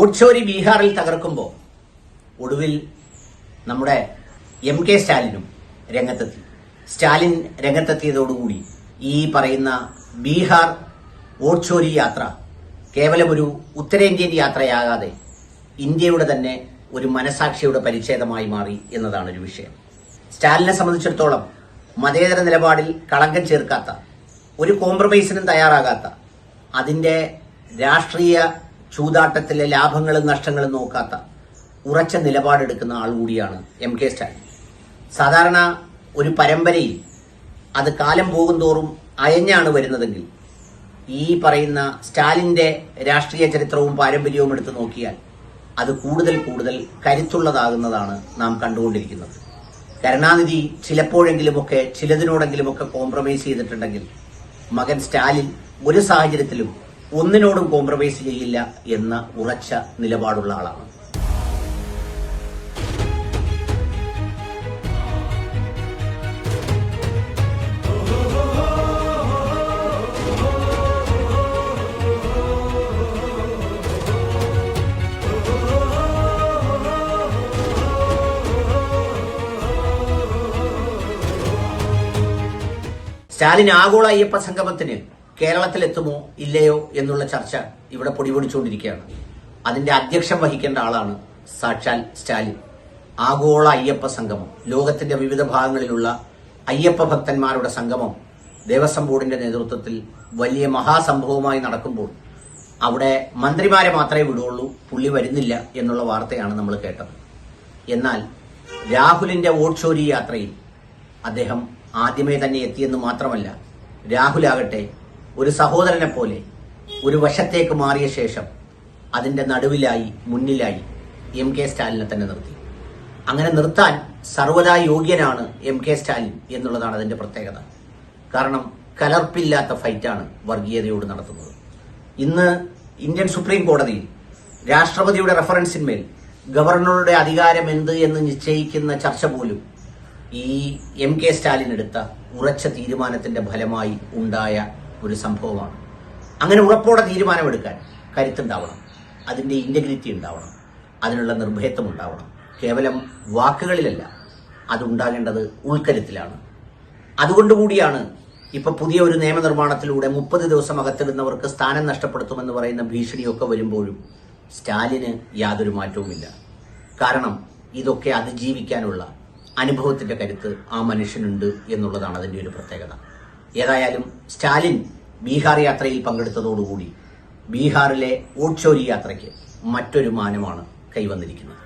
ഓട്ചോരി ബീഹാറിൽ തകർക്കുമ്പോൾ ഒടുവിൽ നമ്മുടെ എം കെ സ്റ്റാലിനും രംഗത്തെത്തി. സ്റ്റാലിൻ രംഗത്തെത്തിയതോടുകൂടി ഈ പറയുന്ന ബീഹാർ ഓട്ചോരി യാത്ര കേവലം ഒരു ഉത്തരേന്ത്യൻ യാത്രയാകാതെ ഇന്ത്യയുടെ തന്നെ ഒരു മനസാക്ഷിയുടെ പരിച്ഛേദമായി മാറി എന്നതാണ് ഒരു വിഷയം. സ്റ്റാലിനെ സംബന്ധിച്ചിടത്തോളം മതേതര നിലപാടിൽ കളങ്കം ചേർക്കാത്ത ഒരു കോംപ്രമൈസിനും തയ്യാറാകാത്ത അതിന്റെ രാഷ്ട്രീയ ചൂതാട്ടത്തിലെ ലാഭങ്ങളും നഷ്ടങ്ങളും നോക്കാത്ത ഉറച്ച നിലപാടെടുക്കുന്ന ആൾ കൂടിയാണ് എം കെ സ്റ്റാലിൻ. സാധാരണ ഒരു പരമ്പരയിൽ അത് കാലം പോകും തോറും അയഞ്ഞാണ് വരുന്നതെങ്കിൽ ഈ പറയുന്ന സ്റ്റാലിന്റെ രാഷ്ട്രീയ ചരിത്രവും പാരമ്പര്യവും എടുത്തു നോക്കിയാൽ അത് കൂടുതൽ കൂടുതൽ കരുത്തുള്ളതാകുന്നതാണ് നാം കണ്ടുകൊണ്ടിരിക്കുന്നത്. കരുണാനിധി ചിലപ്പോഴെങ്കിലുമൊക്കെ ചിലതിനോടെങ്കിലുമൊക്കെ കോംപ്രമൈസ് ചെയ്തിട്ടുണ്ടെങ്കിൽ മകൻ സ്റ്റാലിൻ ഒരു സാഹചര്യത്തിലും ഒന്നിനോടും കോംപ്രമൈസ് ചെയ്യില്ല എന്ന ഉറച്ച നിലപാടുള്ള ആളാണ്. സ്റ്റാലിൻ ആഗോള അയ്യപ്പ സംഗമത്തിന് കേരളത്തിലെത്തുമോ ഇല്ലയോ എന്നുള്ള ചർച്ച ഇവിടെ പൊടിപൊടിച്ചുകൊണ്ടിരിക്കുകയാണ്. അതിന്റെ അധ്യക്ഷം വഹിക്കേണ്ട ആളാണ് സാക്ഷാൽ സ്റ്റാലിൻ. ആഗോള അയ്യപ്പ സംഗമം ലോകത്തിന്റെ വിവിധ ഭാഗങ്ങളിലുള്ള അയ്യപ്പ ഭക്തന്മാരുടെ സംഗമം ദേവസ്വം ബോർഡിന്റെ നേതൃത്വത്തിൽ വലിയ മഹാസംഭവമായി നടക്കുമ്പോൾ അവിടെ മന്ത്രിമാരെ മാത്രമേ വിടുള്ളൂ പുള്ളി വരുന്നില്ല എന്നുള്ള വാർത്തയാണ് നമ്മൾ കേട്ടത്. എന്നാൽ രാഹുലിന്റെ വോട്ട് ചോരി യാത്രയിൽ അദ്ദേഹം ആദ്യമേ തന്നെ എത്തിയെന്ന് മാത്രമല്ല രാഹുലാകട്ടെ ഒരു സഹോദരനെ പോലെ ഒരു വശത്തേക്ക് മാറിയ ശേഷം അതിന്റെ നടുവിലായി മുന്നിലായി എം കെ സ്റ്റാലിനെ തന്നെ നിർത്തി. അങ്ങനെ നിർത്താൻ സർവതാ യോഗ്യനാണ് എം കെ സ്റ്റാലിൻ എന്നുള്ളതാണ് അതിന്റെ പ്രത്യേകത. കാരണം കലർപ്പില്ലാത്ത ഫൈറ്റാണ് വർഗീയതയോട് നടത്തുന്നത്. ഇന്ന് ഇന്ത്യൻ സുപ്രീം കോടതിയിൽ രാഷ്ട്രപതിയുടെ റെഫറൻസിന്മേൽ ഗവർണറുടെ അധികാരം എന്ത് എന്ന് നിശ്ചയിക്കുന്ന ചർച്ച പോലും ഈ എം കെ സ്റ്റാലിൻ എടുത്ത ഉറച്ച തീരുമാനത്തിന്റെ ഫലമായി ഉണ്ടായ ഒരു സംഭവമാണ്. അങ്ങനെ ഉറപ്പോടെ തീരുമാനമെടുക്കാൻ കരുത്തുണ്ടാവണം. അതിന്റെ ഇന്റഗ്രിറ്റി ഉണ്ടാവണം. അതിനുള്ള നിർഭയത്വം ഉണ്ടാവണം. കേവലം വാക്കുകളിലല്ല. അതുണ്ടാകേണ്ടത് ഉൾക്കരുത്തിലാണ്. അതുകൊണ്ടുകൂടിയാണ് ഇപ്പൊ പുതിയ ഒരു നിയമനിർമ്മാണത്തിലൂടെ മുപ്പത് ദിവസം അകത്തിടുന്നവർക്ക് സ്ഥാനം നഷ്ടപ്പെടുത്തുമെന്ന് പറയുന്ന ഭീഷണിയൊക്കെ വരുമ്പോഴും സ്റ്റാലിന് യാതൊരു മാറ്റവുമില്ല. കാരണം ഇതൊക്കെ അതിജീവിക്കാനുള്ള അനുഭവത്തിന്റെ കരുത്ത് ആ മനുഷ്യനുണ്ട് എന്നുള്ളതാണ് അതിന്റെ ഒരു പ്രത്യേകത. ഏതായാലും സ്റ്റാലിൻ ബീഹാർ യാത്രയിൽ പങ്കെടുത്തതോടുകൂടി ബീഹാറിലെ ഓട്ട്ചോരി യാത്രയ്ക്ക് മറ്റൊരു മാനമാണ് കൈവന്നിരിക്കുന്നത്.